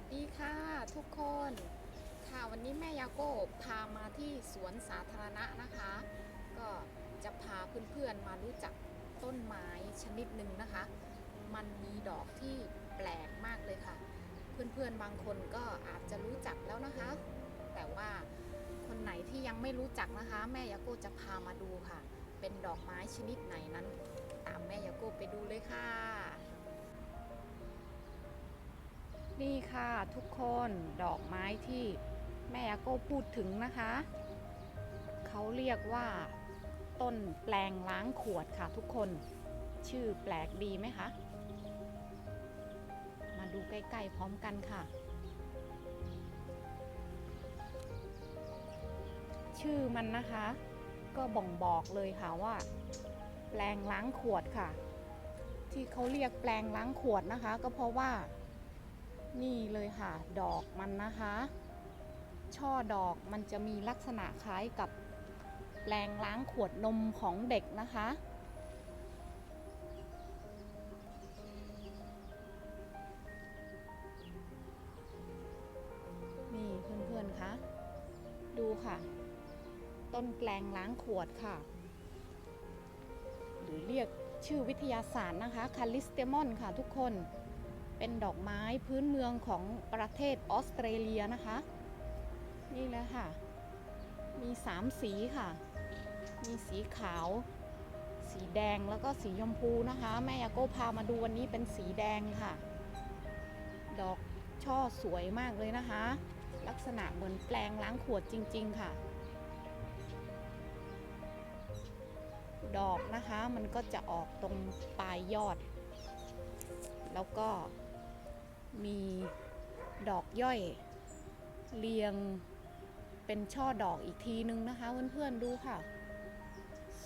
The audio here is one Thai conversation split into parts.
วัสดีค่ะทุกคนค่ะวันนี้แม่ยาโก้พามาที่สวนสาธารณะนะคะ ก็จะพาเพื่อนๆมารู้จักต้นไม้ชนิดหนึ่งนะคะ มันมีดอกที่แปลกมากเลยค่ะ เพื่อนๆบางคนก็อาจจะรู้จักแล้วนะคะ แต่ว่าคนไหนที่ยังไม่รู้จักนะคะ แม่ยาโก้จะพามาดูค่ะ เป็นดอกไม้ชนิดไหนนั้น ตามแม่ยาโก้ไปดูเลยค่ะ นี่ค่ะทุกคนดอกไม้ที่แม่ก้พูดถึงนะคะ เขาเรียกว่า ต้นแปลงล้างขวดค่ะทุกคน ชื่อแปลกดีไหมคะ มาดูใกล้ๆพร้อมกันค่ะ ชื่อมันนะคะ ก็บ่งบอกเลยค่ะว่า แปลงล้างขวดค่ะ ที่เขาเรียกแปลงล้างขวดนะคะ ก็เพราะว่า นี่เลยค่ะ ดอกมันนะคะ ช่อดอกมันจะมีลักษณะคล้ายกับแปลงล้างขวดนมของเด็กนะคะ นี่เพื่อนๆคะดูค่ะ ต้นแปลงล้างขวดค่ะ หรือเรียกชื่อวิทยาศาสตร์นะคะคาลิสเตมอนค่ะทุกคน เป็นดอกไม้พื้นเมืองของประเทศออสเตรเลียนะคะ นี่เลยค่ะ มีสามสีค่ะ มีสีขาว สีแดงแล้วก็สีชมพูนะคะ แม่ยาโก้พามาดูวันนี้เป็นสีแดงค่ะ ดอกช่อสวยมากเลยนะคะ ลักษณะเหมือนแปลงล้างขวดจริง ๆ ค่ะ ดอกนะคะมันก็จะออกตรงปลายยอด แล้วก็ มีดอกย่อยเรียงเป็นช่อดอกอีกทีนึงนะคะเพื่อนๆดูค่ะ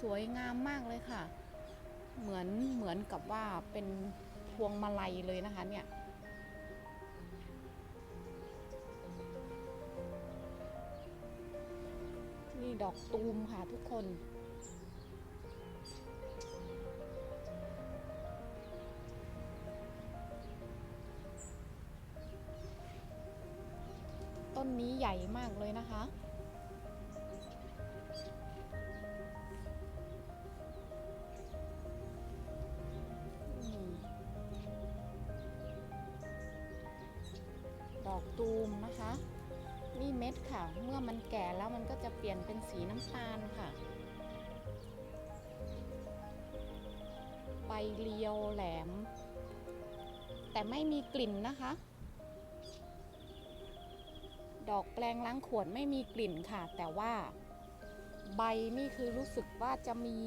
สวยงามมากเลยค่ะ เหมือนเหมือนกับว่าเป็นพวงมาลัยเลยนะคะเนี่ยนี่ดอกตูมค่ะทุกคน ญ่มากเลยนะคะ ดอกตูมนะคะ นี่เม็ดค่ะ เมื่อมันแก่แล้วมันก็จะเปลี่ยนเป็นสีน้ำตาลค่ะ ใบเรียวแหลม แต่ไม่มีกลิ่นนะคะ ดอกแปลงล้างขวดไม่มีกลิ่นค่ะ แต่ว่าใบนี่คือรู้สึกว่าจะมี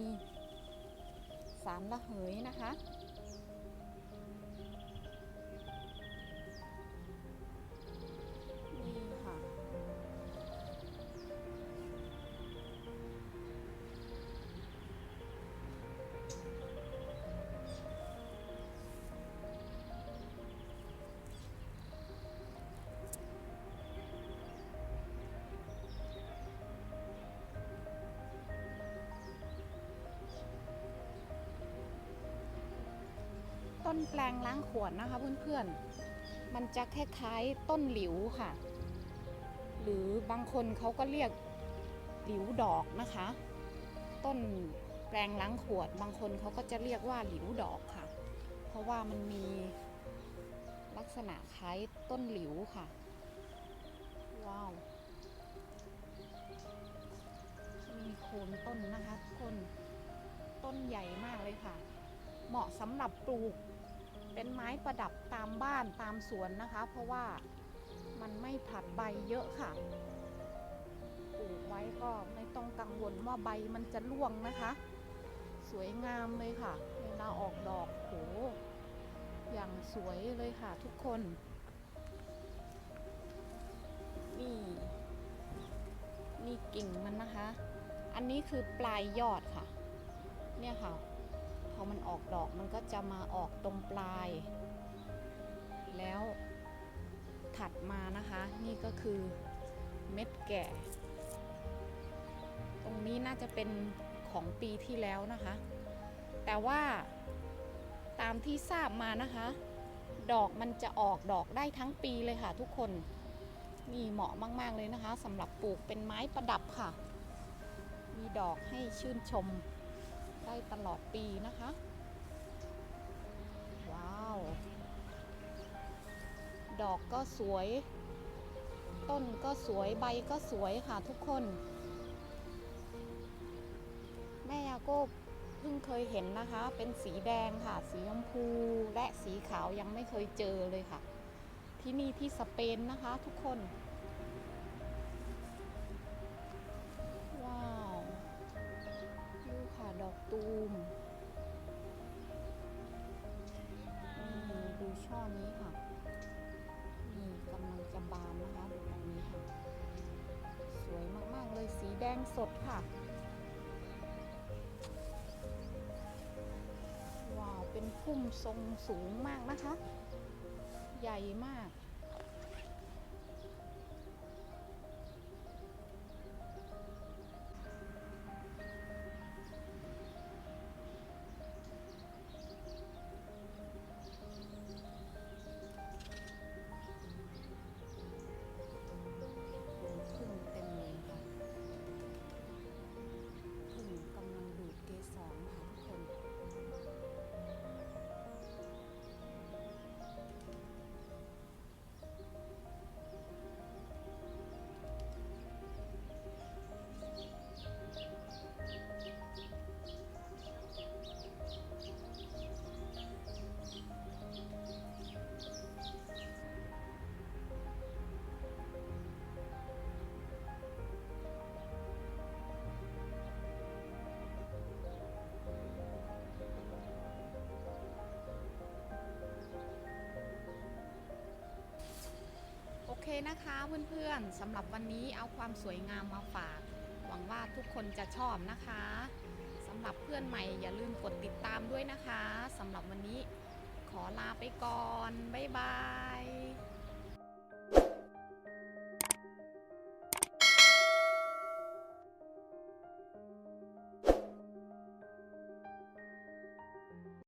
สารระเหยนะคะ นแปลงล้างขวดนะคะเพื่อนๆ มันจะคล้ายๆต้นหลิวค่ะ หรือบางคนเขาก็เรียกหลิวดอกนะคะ ต้นแปลงล้างขวด บางคนเขาก็จะเรียกว่าหลิวดอกค่ะ เพราะว่ามันมีลักษณะคล้ายต้นหลิวค่ะ ว้าวมีโคนต้นนะคะทุกคน ต้นใหญ่มากเลยค่ะ เหมาะสำหรับปลูก เป็นไม้ประดับตามบ้านตามสวนนะคะ เพราะว่ามันไม่ผลัดใบเยอะค่ะ ปลูกไว้ก็ไม่ต้องกังวลว่าใบมันจะร่วงนะคะ สวยงามเลยค่ะ เวลาออกดอกโหอย่างสวยเลยค่ะทุกคน นี่นี่กิ่งมันนะคะ อันนี้คือปลายยอดค่ะ อออกดอกมันก็จะมาออกตรงปลาย แล้วถัดมานะคะนี่ก็คือเม็ดแก่ ตรงนี้น่าจะเป็นของปีที่แล้วนะคะ แต่ว่าตามที่ทราบมานะคะ ดอกมันจะออกดอกได้ทั้งปีเลยค่ะ ทุกคนนี่เหมาะมาก ๆ เลยนะคะสำหรับปลูกเป็นไม้ประดับค่ะ มีดอกให้ชื่นชมได้ตลอดปีนะคะ ดอกก็สวย ต้นก็สวยใบก็สวยค่ะทุกคน แม่ยาก็เพิ่งเคยเห็นนะคะ เป็นสีแดงค่ะ สีชมพูและสีขาวยังไม่เคยเจอเลยค่ะ ที่นี่ที่สเปนนะคะทุกคน สดงสดค่ะ ว้าว เป็นพุ่มทรงสูงมากนะคะ ใหญ่มาก นะคะเพื่อนๆสำหรับวันนี้เอาความสวยงามมาฝาก หวังว่าทุกคนจะชอบนะคะสำหรับเพื่อนใหม่อย่าลืมกดติดตามด้วยนะคะสำหรับวันนี้ขอลาไปก่อน บ๊ายบาย